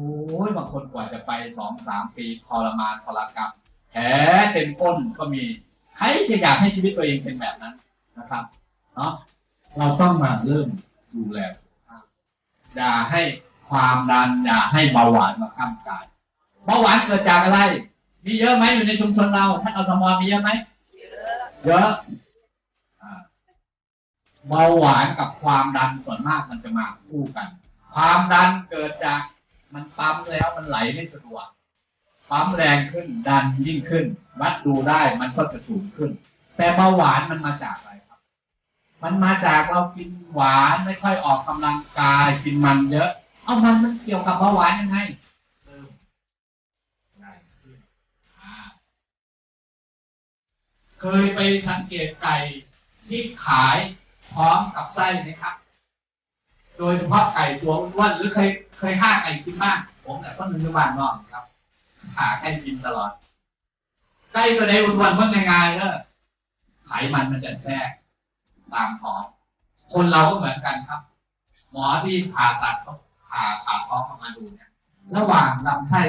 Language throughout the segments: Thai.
อ้ยบางคนกว่าจะไปสองสามปีทรมานทรกรรมแผลเต็มก้นก็มี ใครจะอยากให้ชีวิตตัวเองเป็นแบบนั้นนะครับเนาะเราต้องมาเริ่มดูแลสุขภาพอย่าให้ความดันอย่าให้เบาหวานมาข้ามกายเบาหวานเกิดจากอะไร มีเยอะไหมอยู่ในชุมชนเราท่านอสมอมีเยอะไหมเยอะอ่าเบาหวานกับความดันส่วนมากมันจะมาคู่กัน ความดันเกิดจาก มันปั๊มแล้วมันไหลไม่สะดวกปั๊มแรงขึ้น ดันยิ่งขึ้น วัดดูได้มันก็จะสูงขึ้น แต่เบาหวานมันมาจากอะไรครับ มันมาจากเรากินหวานไม่ค่อยออกกำลังกายกินมันเยอะ เอามันมันเกี่ยวกับเบาหวานยังไงเพิ่มง่ายขึ้นเคยไปสังเกตไก่ที่ขายพร้อมกับไส้ไหมครับ โดยเฉพาะไก่ตัวอ้วนหรือเคยเคยฆ่าไก่กินบ้างผมแต่ก็นึกบ้านนอกครับฆ่าไก่กินตลอดไก่ตัวใดอ้วนๆเพิ่งง่ายๆเนอะไขมันมันจะแทรกตามท้องคนเราก็เหมือนกันครับ หมอที่ผ่าตัดเขาผ่าผ่าท้องออกมาดูเนี่ย ระหว่างลำไส้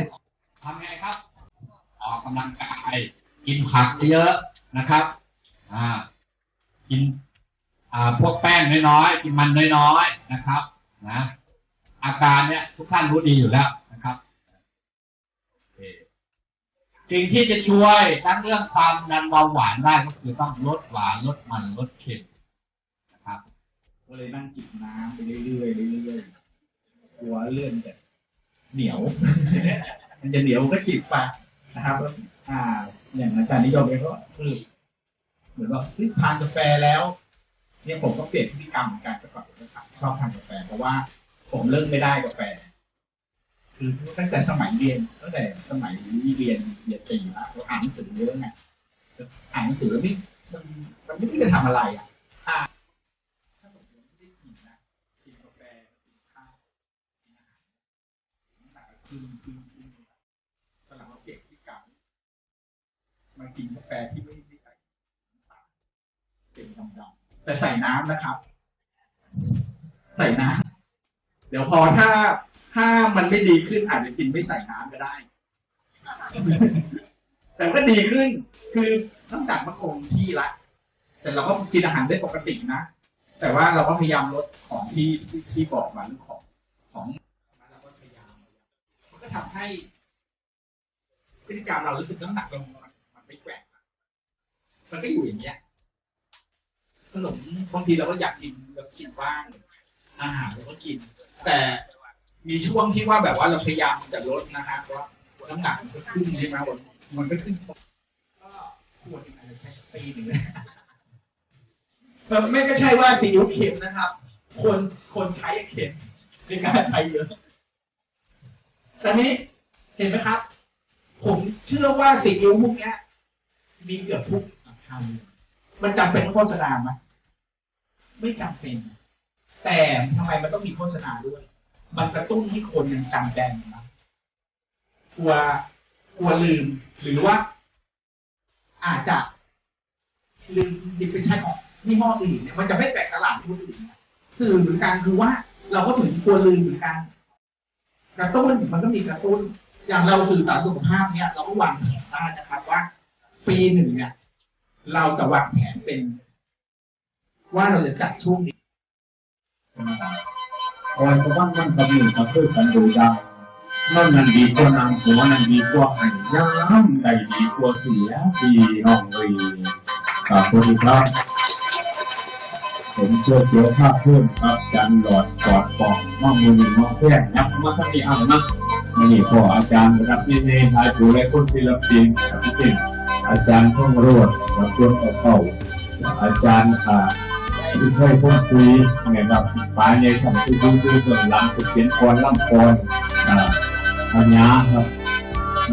ทำไงครับ ออกกำลังกายกินผักเยอะนะครับ อ่า กิน พวกแป้งน้อยๆกินมันน้อยๆนะครับนะอาการเนี้ยทุกท่านรู้ดีอยู่แล้วนะครับ สิ่งที่จะช่วยทั้งเรื่องความดันเบาหวานได้ก็คือต้องลดหวานลดมันลดเค็มนะครับ ก็เลยนั่งจิบน้ำไปเรื่อยๆเรื่อยๆกลัวเลื่อนจะเหนียว มันจะเหนียวก็จิบไปนะครับแล้วอ่า อย่างอาจารย์นิยมเองก็คือเหมือนว่าทานกาแฟแล้ว เนี่ยผมก็เปลี่ยนพฤติกรรมเหมือนกันแต่ก่อนผมก็ชอบทานกาแฟเพราะว่าผมเลิกไม่ได้กาแฟ คือตั้งแต่สมัยเรียนตั้งแต่สมัยเรียนเรียนตีแล้วเราอ่านหนังสือเยอะไงอ่านหนังสือแล้วไม่มันมันไม่รู้จะทำอะไรอะถ้าผมยังไม่ได้กินนะกินกาแฟกินข้าวกินอาหารหนักขึ้นขึ้นขึ้นตอนหลังเราเปลี่ยนพฤติกรรมมากินกาแฟที่ไม่ไม่ใส่น้ำตาลเป็นดำๆ แต่ใส่น้ำนะครับ ใส่น้ำเดี๋ยวพอถ้าถ้ามันไม่ดีขึ้นอาจจะกินไม่ใส่น้ำก็ได้ แต่ก็ดีขึ้น คือน้ำหนักมันคงที่ละ แต่เราก็กินอาหารได้ปกตินะ แต่ว่าเราก็พยายามลดของที่ที่ที่บอกมาเรื่องของของเราก็พยายามมันก็ทำให้พฤติกรรมเรารู้สึกน้ำหนักลงมันไม่แกว่งมันก็อยู่อย่างเงี้ย ขนมบางทีเราก็อยากกินเรากินบ้าง อาหารเราก็กิน แต่มีช่วงที่ว่าแบบว่าเราพยายามจะลดนะฮะว่าน้ำหนักมันก็ขึ้นใช่ไหมวันมันก็ขึ้นก็ควรอาจจะใช้ปีหนึ่งไม่ก็ใช่ว่าซีอิ๊วเค็มนะครับ คนคนใช้เค็มในการใช้เยอะแต่นี้เห็นไหมครับ ผมเชื่อว่าซีอิ๊วพวกนี้มีเกือบทุกคำ มันจำเป็นต้องโฆษณาไหมไม่จำเป็น แต่ทำไมมันต้องมีโฆษณาด้วย มันกระตุ้นให้คนยังจำแบรนด์นะกลัวกลัวลืม หรือว่า อาจจะลืมดิไปใช้ของยี่ห้ออื่นเนี่ยมันจะไม่แปลกตลาดคนอื่นสื่อเหมือนกันคือว่า เราก็ถึงกลัวลืมเหมือนกัน กระตุ้นมันก็มีกระตุ้น อย่างเราสื่อสารสุขภาพเนี่ยเราก็วางแผนได้นะครับว่า ปีหนึ่งเนี่ย เราจะวางแผนเป็น ว่าเราจะจัดช่วงนี้คอยก็บ้างบ้างกับหนึ่งกับเพื่อกันดูดาวนั่นนั่นดีกว่านางหัวนั่นดีกว่าหันย่ามใดดีกว่าเสียสีน้องรีครับสวัสดีครับ ผมเชื่อเสียภาพเพิ่มครับจันหลอดปอดปองมองมือหนึ่งมองแค่ยับมาทั้งนี้อ่างนะนี่ขออาจารย์นะครับนี่ในทายผู้และคนศิลปินครับที่เป็ อาจารย์ท่องโรดกับตัวเก่าอาจารย์อ่าที่ช่วยพูดคุยไงแบบป้าใหญ่ของที่พูดคุยส่วนหลังสุดเขียนคอนล่ำคอนอ่าอันยาครับ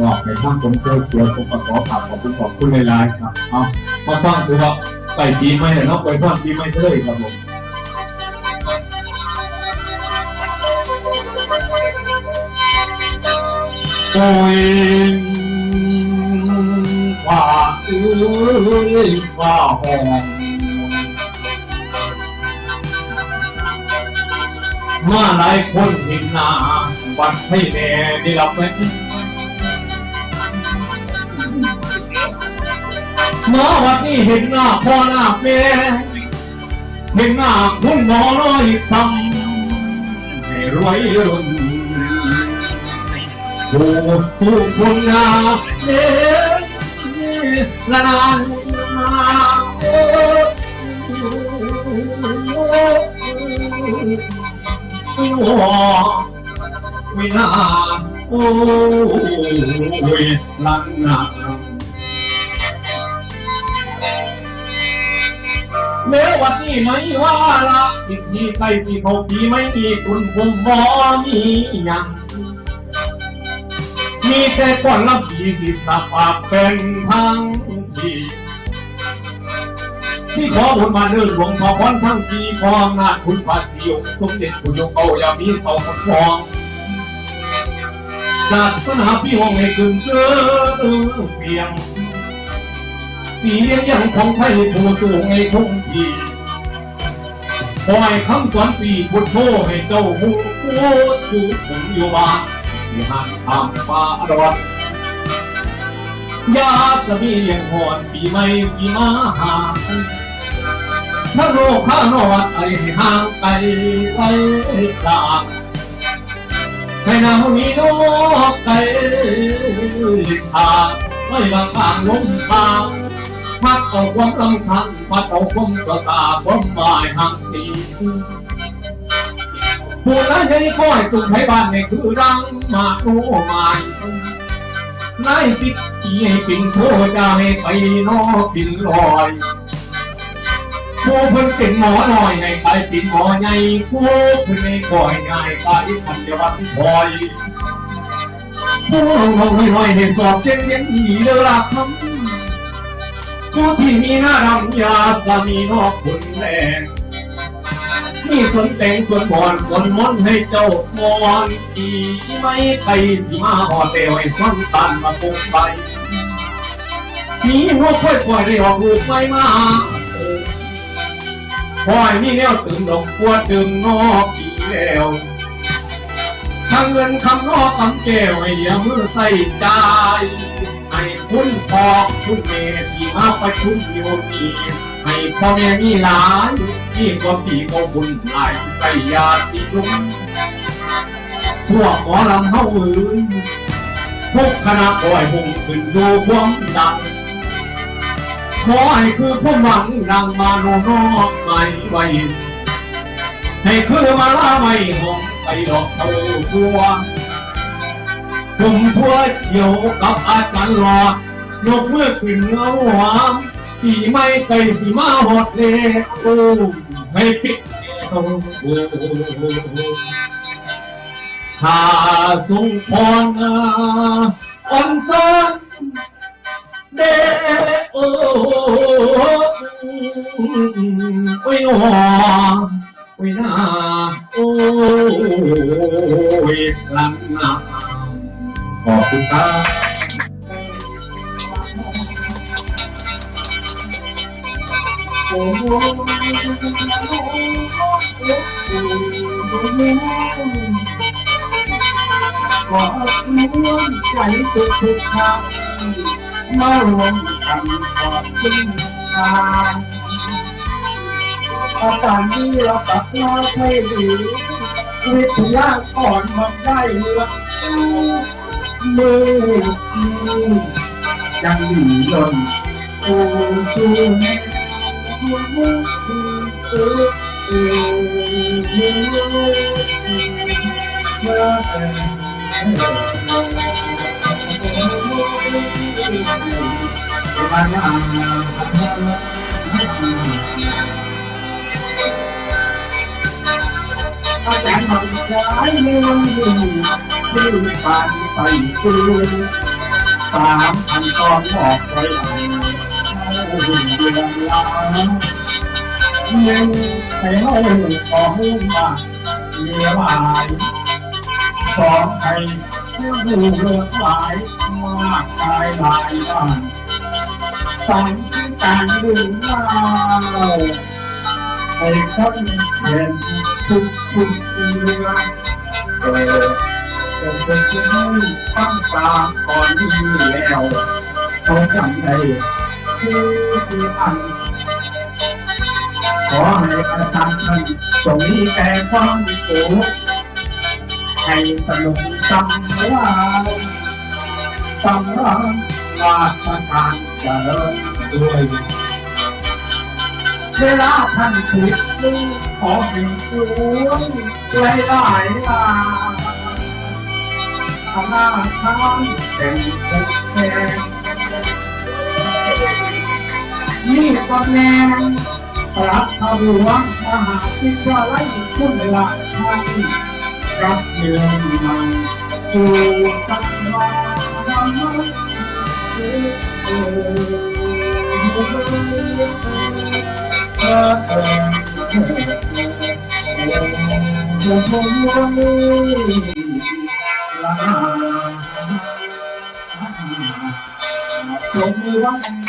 บอกในข้างผมเจอเสียผมขอขับขอบคุณขอบคุณหลายๆครับเอาพอฟังคือว่าไปทีไม่แต่นอกไปฟังทีไม่เลยครับผมโอ้ย อ้ยว่าหองมาหลายคนเห็นหน้าวันให้แน่ได้รับไหมมาวันนี้เห็นหน้าพ่อหน้าแม่เห็นหน้าคุณหมอน้อยซ้ำให้รวยรุ่นสู้สู้คุณนาเด้ละนาน โอ้ไม่น่าโอ้ยลังนาแม้วันนี้ไม่ว่าละอีกทีไปสิหกปีไม่มีคุณผมบอมีอย่างมีแต่ก่อนรับผีสิสาฝากเป็นทางที่ ที่ขอบนมาเดินหลวงพ่อพรทั้งสี่กองนาคุณพระสิองค์สมเด็จผู้ยกเอาอย่ามีเสาคนฟองศาสนาพี่ห้องให้ขึ้นเสื้อเสียงเสียงยังของไทยผู้สูงในทุ่งทีปล่อยคำสอนสี่พุทโธให้เจ้าหูพูดอยู่ผมอยู่บ้านที่หันทำฟ้าดอนยาสมีเลี้ยงหอนปีใหม่สีมาหา ถ้าโลกข้านอดไอให้ห่างไกลไปจากให้นาวนี้นกไก่ทางไม่บางทางลมทางพัดเอาความลำคันพัดเอาความสะสาความหมายหักตีผู้นั้นให้คอยตุกให้บ้านให้คือรังมาโนหมายนายสิทธิ์ที่ให้ปิ่นโทจะให้ไปนอกปิ่นลอย ผู้เพิ่นเป็นหมอหน่อยให้ไปปิ่นหมอใหญ่ผู้เพิ่นไม่ก่อยง่ายไปทันจะวัดคอยผู้ลงลงน้อยให้สอบเก่งเย็นดีเด้อละคำผู้ที่มีหน้าดำยาสามีนอกคุณแรงมีส่วนแต่งส่วนบอนส่วนมนให้เจ้ามอนอีไม่ไปสิมาหอดเตวให้ซ้ำตันมาปุกไปมีหัวค่อยปล่อยได้ออกลูกไม่มาเส คอยมีแนวตื่นดอกปวดตื่นอกปีแล้วทางเงินคำนอกคำแก้วให้เหลียมือใส่ใจให้คุณพ่อคุณแม่ที่มาประชุมอยู่นี่ให้พ่อแม่มีหลานที่ก็ปีก็บุญหลายใส่ยาสีลุงพวกหมอลำเฮาอื่นทุกคณะปล่อยหงขึ้นสู่ความดัง ขอให้คือความหวังดังมาโนนอกไม่ไว้ให้คือมาลาไม่หงไปหลอกเธอตัวผมทั่วเที่ยวกับอาจารย์หลอยกเมื่อขึ้นเงาหวามปีไม่เคยสิมาหอดเลยโอ้ให้ปิดโอ้ชาสุงพรอ่อนซ้อน ขอดล้วนใจทุกทุกทางมารวมกันขอบคุณทางอาจารย์ที่เราสักว่าใช่หรือวิทยาก่อนมันได้เลือกสู้มือยังหนีลนโอ้สู้แม่หัวมือเออเออเมื่อาจารย์ทำร้ายเมืองอยู่ที่ปานใส่ซื้อสามพันตอนบอกไว้หลังเดือนลาหนึ่งให้เฮาของมาเมียหลาย สองให้ผู้เลือกหลายมากกายหลายบ้านสามการดื่มเหล้าให้คนเห็นทุกทุกเรื่องเออจงเป็นที่ให้ตั้งสามก่อนนี้แล้วเขาจำได้คือสิอันขอให้อาจารย์ท่านจงมีแต่ความสุข ให้สนุกสำราญสำราญราชการเจริญด้วยเวลาท่านถูกซื้อขอให้ด้วยหลายหลายลาอาณาชานเป็นทุกแห่งนี่ก็แน่พระหลวงมหาวิทยาลัยคุณละท่า นรับเมืองมันอยู่สักวันเออเออเ